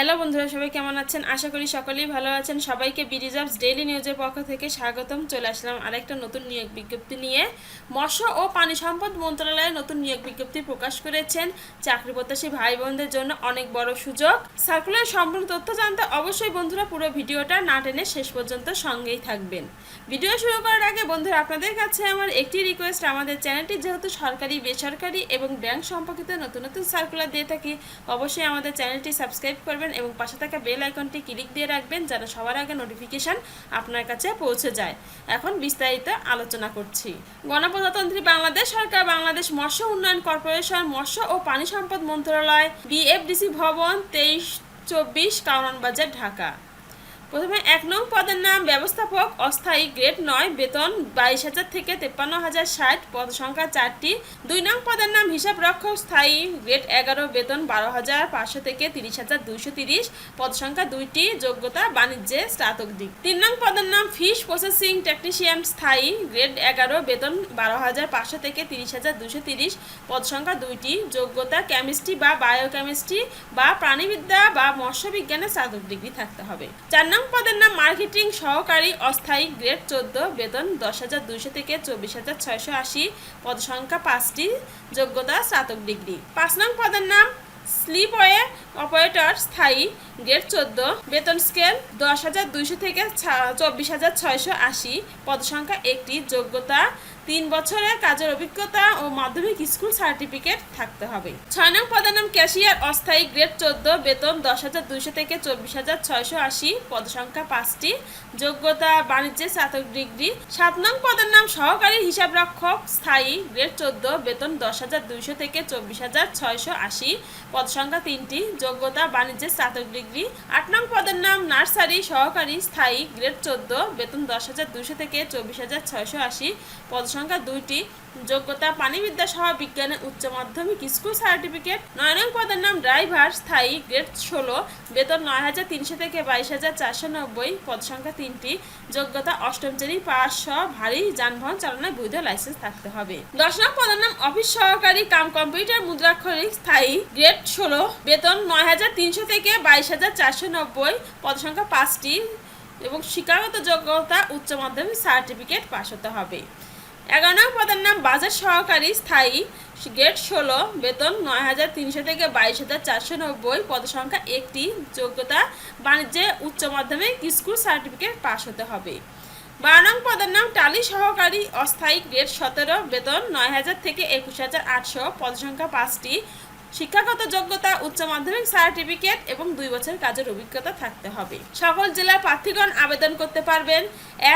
Hello বন্ধুরা, সবাই কেমন আছেন? আশা করি সকলেই ভালো আছেন। সবাইকে বিরিজার্ভস ডেইলি নিউজের পক্ষ থেকে স্বাগতম। চলে আসলাম আরেকটা নতুন নিয়োগ বিজ্ঞপ্তি নিয়ে। মৎস্য ও পানি সম্পদ মন্ত্রণালয়ে নতুন নিয়োগ বিজ্ঞপ্তি প্রকাশ করেছেন। চাকরি প্রত্যাশী ভাই বোনদের জন্য অনেক বড় সুযোগ। সার্কুলার সম্পূর্ণ তথ্য জানতে অবশ্যই বন্ধুরা পুরো ভিডিওটা না টেনে শেষ পর্যন্ত সঙ্গেই থাকবেন। ভিডিও শুরু করার আগে বন্ধুরা, আপনাদের কাছে আমার একটি রিকোয়েস্ট আমাদের চ্যানেলটি যেহেতু সরকারি, বেসরকারি এবং ব্যাংক সম্পর্কিত নতুন নতুন সার্কুলার দিয়ে থাকি, অবশ্যই আমাদের চ্যানেলটি সাবস্ক্রাইব করবেন এবং পাশে থাকা বেল আইকনটি ক্লিক দিয়ে রাখবেন যেন সবার আগে নোটিফিকেশান আপনার কাছে পৌঁছে যায়। এখন বিস্তারিত আলোচনা করছি। গণপ্রজাতন্ত্রী বাংলাদেশ সরকার বাংলাদেশ মৎস্য উন্নয়ন কর্পোরেশন মৎস্য ও পানি সম্পদ মন্ত্রণালয়, বিএফডিসি ভবন, তেইশ চব্বিশ কারণ বাজার ঢাকা। প্রথমে এক নং পদের নাম ব্যবস্থাপক অস্থায়ী গ্রেড নয়, বেতন বাইশ হাজার থেকে তেপ্পান্ন হাজার ষাট, পদ সংখ্যা চারটি। দুই নং পদের নাম হিসাব রক্ষক স্থায়ী, গ্রেড এগারো, বেতন বারো হাজার পাঁচশো থেকে তিরিশ হাজার দুইশো তিরিশ, পদ সংখ্যা দুইটি, যোগ্যতা বাণিজ্যে স্নাতক দিক তিন নং পদের নাম ফিশ প্রসেসিং টেকনিশিয়ান স্থায়ী, গ্রেড এগারো, বেতন বারো হাজার পাঁচশো থেকে তিরিশ হাজার দুশো তিরিশ, পদ সংখ্যা দুইটি, যোগ্যতা কেমিস্ট্রি বা বায়োকেমিস্ট্রি বা প্রাণীবিদ্যা বা মৎস্য বিজ্ঞানে স্নাতক ডিগ্রি থাকতে হবে। চার নং পদের নাম মার্কেটিং সহকারী অস্থায়ী গ্রেড চোদ্দ, বেতন দশ হাজার দুইশো থেকে চব্বিশ হাজার ছয়শো আশি পদ সংখ্যা পাঁচটি, যোগ্যতা স্নাতক ডিগ্রি। পাঁচ নং পদের নাম স্লিপওয়ে অপারেটর স্থায়ী, গ্রেড চোদ্দ, বেতন স্কেল দশ হাজার দুইশো থেকে চব্বিশ হাজার ছয়শো আশি, পদসংখ্যা একটি, যোগ্যতা তিন বছরের কাজের অভিজ্ঞতা ও মাধ্যমিক স্কুল সার্টিফিকেট থাকতে হবে। ছয় নং পদের নাম ক্যাশিয়ার, অস্থায়ী গ্রেড চোদ্দ, বেতন দশ হাজার দুইশো থেকে চব্বিশ হাজার ছয়শো আশি, পদসংখ্যা পাঁচটি, যোগ্যতা বাণিজ্যে স্নাতক ডিগ্রি। সাত নং পদের নাম সহকারী হিসাব রক্ষক, স্থায়ী, গ্রেড চোদ্দ, বেতন দশ হাজার দুইশো থেকে চব্বিশ হাজার ছয়শো আশি পদ সংখ্যা তিনটি, যোগ্যতা বাণিজ্যে স্নাতক ডিগ্রি। আট নং পদের নাম নার্সারি, সহকারী, স্থায়ী, গ্রেড চোদ্দ, বেতন দশ হাজার দুইশো থেকে চব্বিশ হাজার ছয়শো আশি পদ সংখ্যা দুইটি। যোগ্যতা, পানিবিদ্যা সহ বিজ্ঞানে উচ্চ মাধ্যমিক স্কুল সার্টিফিকেট। নয় নং পদের নাম ড্রাইভার, স্থায়ী, গ্রেড ষোলো। বেতন নয় হাজার তিনশো থেকে বাইশ হাজার চারশো নব্বই। পদ সংখ্যা তিনটি। যোগ্যতা, অষ্টম শ্রেণি পাস সহ ভারী যানবাহন চালনায় বৈধ লাইসেন্স থাকতে হবে। দশ নং পদের নাম অফিস সহকারী, কাম কম্পিউটার, মুদ্রাক্ষরিক, স্থায়ী, গ্রেড ষোলো। বেতন নয় হাজার তিনশো থেকে বাইশ হাজার চারশো নব্বই। পদ সংখ্যা পাঁচটি। এবং শিক্ষাগত যোগ্যতা, উচ্চ মাধ্যমিক সার্টিফিকেট পাস হতে হবে। এগারো নং পদের নাম বাজার সহকারী স্থায়ী গ্রেড ষোলো, বেতন নয় হাজার তিনশো থেকে বাইশ হাজার চারশো নব্বই। পদ সংখ্যা একটি। যোগ্যতা, বাণিজ্যে উচ্চ মাধ্যমিক স্কুল সার্টিফিকেট পাশ হতে হবে। বারো নং পদের নাম টালি সহকারী অস্থায়ী গ্রেড সতেরো, বেতন নয় হাজার থেকে একুশ হাজার আটশো। পদসংখ্যা পাঁচটি। শিক্ষাগত যোগ্যতা, উচ্চ মাধ্যমিক, সার্টিফিকেট এবং দুই বছর কাজের অভিজ্ঞতা থাকতে হবে। সকল জেলার প্রার্থীগণ আবেদন করতে পারবেন।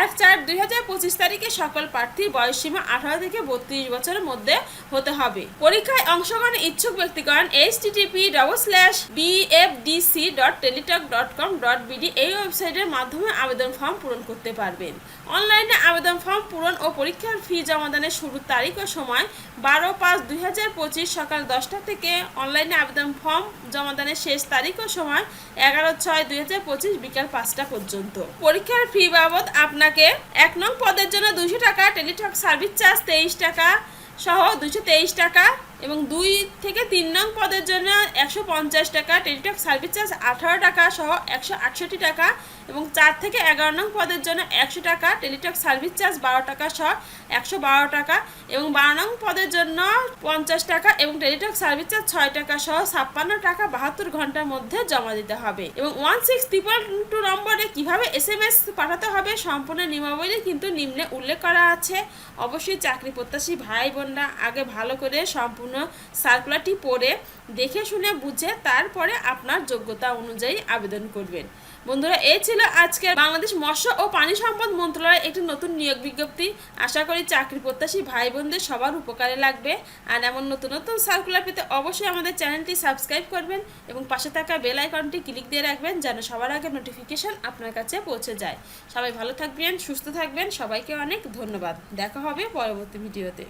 এক চার দুই হাজার পঁচিশ তারিখে সকল প্রার্থীর বয়সসীমা আঠারো থেকে বত্রিশ বছরের মধ্যে হতে হবে। পরীক্ষায় অংশগ্রহণের ইচ্ছুক ব্যক্তিগণ http double slash BFDC dot Teletalk dot com dot BD এই ওয়েবসাইটের মাধ্যমে আবেদন ফর্ম পূরণ করতে পারবেন। অনলাইনে আবেদন ফর্ম পূরণ ও পরীক্ষার ফি জমাদানের শুরুর তারিখ ও সময় বারো পাঁচ দুই হাজার পঁচিশ সকাল দশটা থেকে অনলাইনে আবেদন ফর্ম জমাদানের শেষ তারিখ ও সময় এগারো ছয় দুই হাজার পঁচিশ বিকাল পাঁচটা পর্যন্ত। পরীক্ষার ফি বাবদ আপনাকে এক নং পদের জন্য দুশো টাকা, টেলিটক সার্ভিস চার্জ তেইশ টাকা, সহ দুশো তেইশ টাকা এবং দুই থেকে তিন নং পদের জন্য একশো পঞ্চাশ টাকা, টেলিটক সার্ভিস চার্জ আঠারো টাকা সহ একশো আটষট্টি টাকা এবং চার থেকে এগারো নং পদের জন্য একশো টাকা, টেলিটক সার্ভিস চার্জ বারো টাকা সহ একশো বারো টাকা এবং বারো নং পদের জন্য পঞ্চাশ টাকা এবং টেলিটক সার্ভিস চার্জ ছয় টাকা সহ ছাপ্পান্ন টাকা বাহাত্তর ঘণ্টার মধ্যে জমা দিতে হবে। এবং ওয়ান সিক্স ট্রিপল টু নম্বরে কীভাবে এস এম এস পাঠাতে হবে সম্পূর্ণ নিয়মাবলী কিন্তু নিম্নে উল্লেখ করা আছে। অবশ্যই চাকরি প্রত্যাশী ভাই বোনরা আগে ভালো করে সম্পূর্ণ সার্কুলারটি পড়ে দেখে শুনে বুঝে তারপরে আপনার যোগ্যতা অনুযায়ী আবেদন করবেন। বন্ধুরা এই ছিল আজকে বাংলাদেশ মৎস্য ও পানি সম্পদ মন্ত্রণালয়ের একটি নতুন নিয়োগ বিজ্ঞপ্তি। আশা করি চাকরি প্রত্যাশী ভাই বোনদের সবার উপকারে লাগবে। আর এমন নতুন নতুন সার্কুলার পেতে অবশ্যই আমাদের চ্যানেলটি সাবস্ক্রাইব করবেন এবং পাশে থাকা বেল আইকনটি ক্লিক দিয়ে রাখবেন যেন সবার আগে নোটিফিকেশন আপনার কাছে পৌঁছে যায়। সবাই ভালো থাকবেন, সুস্থ থাকবেন। সবাইকে অনেক ধন্যবাদ। দেখা হবে পরবর্তী ভিডিওতে